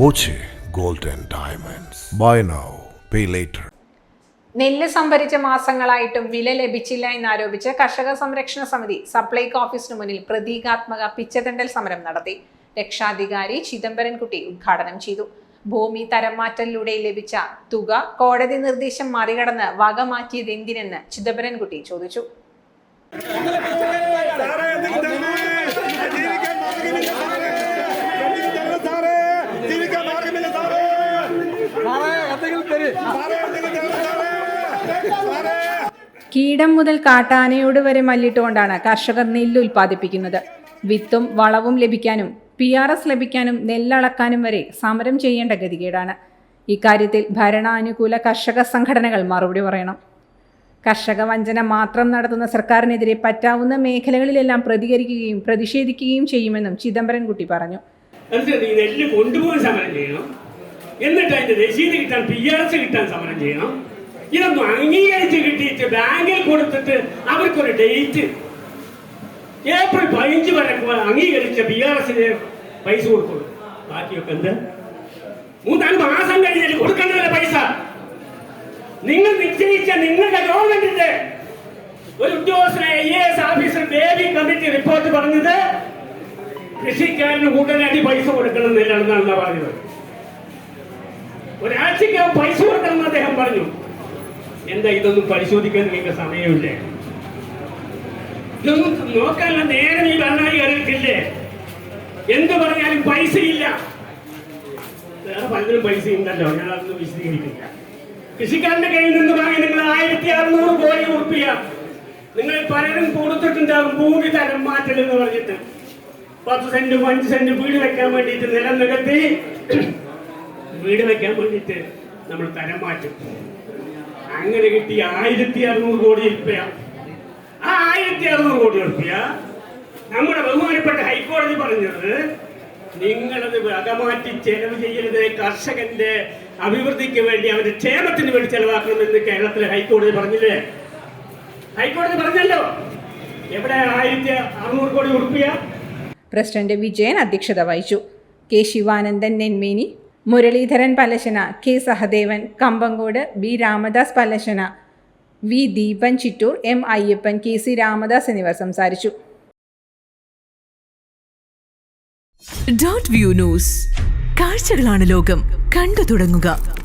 Boche gold and diamonds. Buy now pay later. നെല്ല് സംഭരിച്ച മാസങ്ങളായിട്ടും വില ലഭിച്ചില്ല എന്നാരോപിച്ച് കർഷക സംരക്ഷണ സമിതി സപ്ലൈകോ ഓഫീസിന് മുന്നിൽ പ്രതീകാത്മക പിച്ചതണ്ടൽ സമരം നടത്തി. രക്ഷാധികാരി ചിദംബരൻകുട്ടി ഉദ്ഘാടനം ചെയ്തു. ഭൂമി തരംമാറ്റലിലൂടെ ലഭിച്ച തുക കോടതി നിർദ്ദേശം മറികടന്ന് വക മാറ്റിയത് എന്തിനെന്ന് ചിദംബരൻകുട്ടി ചോദിച്ചു. കീടം മുതൽ കാട്ടാനയോട് വരെ മല്ലിട്ടുകൊണ്ടാണ് കർഷകർ നെല്ല് ഉൽപ്പാദിപ്പിക്കുന്നത്. വിത്തും വളവും ലഭിക്കാനും പി ആർ എസ് ലഭിക്കാനും നെല്ലളക്കാനും വരെ സമരം ചെയ്യേണ്ട ഗതികേടാണ്. ഇക്കാര്യത്തിൽ ഭരണാനുകൂല കർഷക സംഘടനകൾ മറുപടി പറയണം. കർഷക വഞ്ചന മാത്രം നടത്തുന്ന സർക്കാരിനെതിരെ പറ്റാവുന്ന മേഖലകളിലെല്ലാം പ്രതികരിക്കുകയും പ്രതിഷേധിക്കുകയും ചെയ്യുമെന്നും ചിദംബരൻകുട്ടി പറഞ്ഞു. നെല്ല് കൊണ്ടുപോകാൻ സമരം ചെയ്യണം? എന്നിട്ട് അതിന്റെ രസീത് കിട്ടാൻ പി ആർ എസ് കിട്ടാൻ സമരം ചെയ്യണം. ഇതൊന്നും അംഗീകരിച്ച് കിട്ടിയിട്ട് ബാങ്കിൽ കൊടുത്തിട്ട് അവർക്കൊരു ഡേറ്റ് ഏപ്രിൽ പതിനഞ്ച് വരെ അംഗീകരിച്ച പി ആർ എസിന് പൈസ കൊടുക്കുള്ളൂ. ബാക്കിയൊക്കെ എന്ത്? മൂന്നാൽ മാസം കഴിഞ്ഞാൽ കൊടുക്കേണ്ടതല്ല പൈസ? നിങ്ങൾ നിശ്ചയിച്ച നിങ്ങളുടെ ഗവൺമെന്റിന്റെ ഒരു ഉദ്യോഗസ്ഥനെ I A S officer Baby committee report പറഞ്ഞത് കൃഷിക്കാരന് ഉടനടി പൈസ കൊടുക്കണം എന്നില്ലെന്നാണ് പറഞ്ഞത്. ഒരാഴ്ചയ്ക്ക് പൈസ കൊടുക്കണം അദ്ദേഹം പറഞ്ഞു. എന്താ ഇതൊന്നും പരിശോധിക്കാൻ നിങ്ങൾക്ക് സമയമില്ലേ? ഇതൊന്നും നോക്കാനുള്ള നേരം ഈ ഭരണാധികാരികൾക്കില്ലേ എന്ത് പറഞ്ഞാലും പൈസയില്ല. വേറെ പലതിനും പൈസ ഉണ്ടല്ലോ ഞാൻ അതൊന്നും വിശദീകരിക്കില്ല. കൃഷിക്കാരന്റെ കയ്യിൽ നിന്ന് വാങ്ങി നിങ്ങൾ ആയിരത്തി അറുന്നൂറ് കോടി ഉറപ്പിയ നിങ്ങൾ പലരും കൊടുത്തിട്ടുണ്ടാകും ഭൂമി തരം മാറ്റൽ എന്ന് പറഞ്ഞിട്ട്. പത്ത് സെന്റും അഞ്ച് സെന്റും വീട് വെക്കാൻ വേണ്ടിയിട്ട് നിലം നികത്തി. വീട് വെക്കാൻ വേണ്ടിയിട്ട് നമ്മൾ തരം മാറ്റും അങ്ങനെ കിട്ടി ആയിരത്തി അറുന്നൂറ് കോടി ഉറുപ്പ്യ. ആ ആയിരത്തി അറുന്നൂറ് കോടി ഉറുപ്പ്യ നമ്മുടെ ബഹുമാനപ്പെട്ട ഹൈക്കോടതി പറഞ്ഞത് നിങ്ങളത് വകമാറ്റി ചെലവ് ചെയ്യരുത് കർഷകന്റെ അഭിവൃദ്ധിക്ക് വേണ്ടി അവന്റെ ക്ഷേമത്തിന് വേണ്ടി ചെലവാക്കണമെന്ന് കേരളത്തിലെ ഹൈക്കോടതി പറഞ്ഞില്ലേ? ഹൈക്കോടതി പറഞ്ഞല്ലോ. എവിടെ ആയിരത്തി അറുന്നൂറ് കോടി ഉറുപ്പ്യ? പ്രസിഡന്റ് വിജയൻ അധ്യക്ഷത വഹിച്ചു. K Sivanandan Nenmeni Muralidharan Palasana K Sahadevan Kambankode B Ramadas Palasana V Deepan Chittur M Ayyappan K C Ramadas എന്നിവർ സംസാരിച്ചു. Dot view news. കാഴ്ചകളാണ് ലോകം. കണ്ടു തുടങ്ങുക.